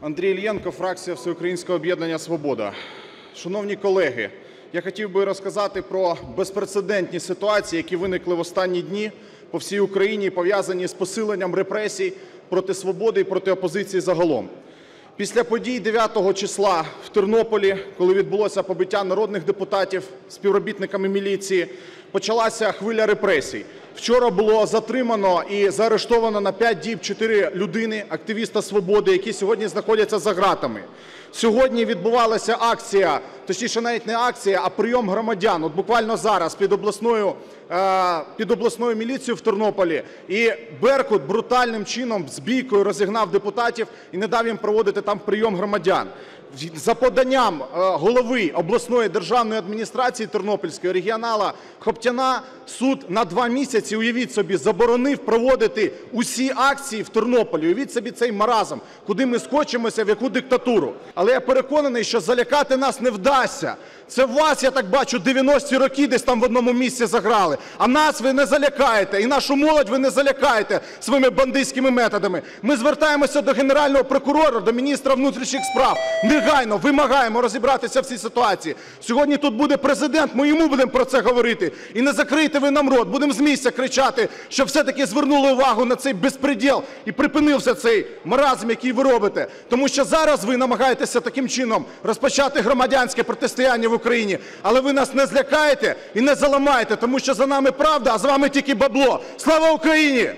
Андрій Ільєнко, фракція Всеукраїнського об'єднання Свобода. Шановні колеги, я хотів би розказати про безпрецедентні ситуації, які виникли в останні дні по всій Україні, пов'язані з посиленням репресій проти свободи і проти опозиції загалом. Після подій 9 числа в Тернополі, коли відбулося побиття народних депутатів співробітниками міліції, почалася хвиля репресій. Вчора було затримано і заарештовано на 5 діб 4 людини, активіста свободи, які сьогодні знаходяться за ґратами. Сьогодні відбувалася акція, точніше, навіть не акція, а прийом громадян. От буквально зараз під обласною, е, під обласною міліцією в Тернополі. І Беркут брутальним чином з бійкою розігнав депутатів і не дав їм проводити там прийом громадян. За поданням е, голови обласної державної адміністрації Тернопільської регіонала Хоптяна суд на два місяці, уявіть собі, заборонив проводити усі акції в Тернополі. Уявіть собі цей маразм, куди ми скочимося, в яку диктатуру. Але я переконаний, що залякати нас не вдасться. Це вас, я так бачу, 90-ті роки десь там в одному місці заграли. А нас ви не залякаєте, і нашу молодь ви не залякаєте своїми бандитськими методами. Ми звертаємося до Генерального прокурора, до міністра внутрішніх справ. Негайно вимагаємо розібратися в цій ситуації. Сьогодні тут буде президент, ми йому будемо про це говорити. І не закрийте ви нам рот, будемо з місця кричати, щоб все-таки звернули увагу на цей безпреділ і припинився цей маразм, який ви робите. Тому що зараз ви намагаєтеся таким чином розпочати громадянське протистояння в Україні. Але ви нас не злякаєте і не заламаєте, тому що за нами правда, а з вами тільки бабло. Слава Україні!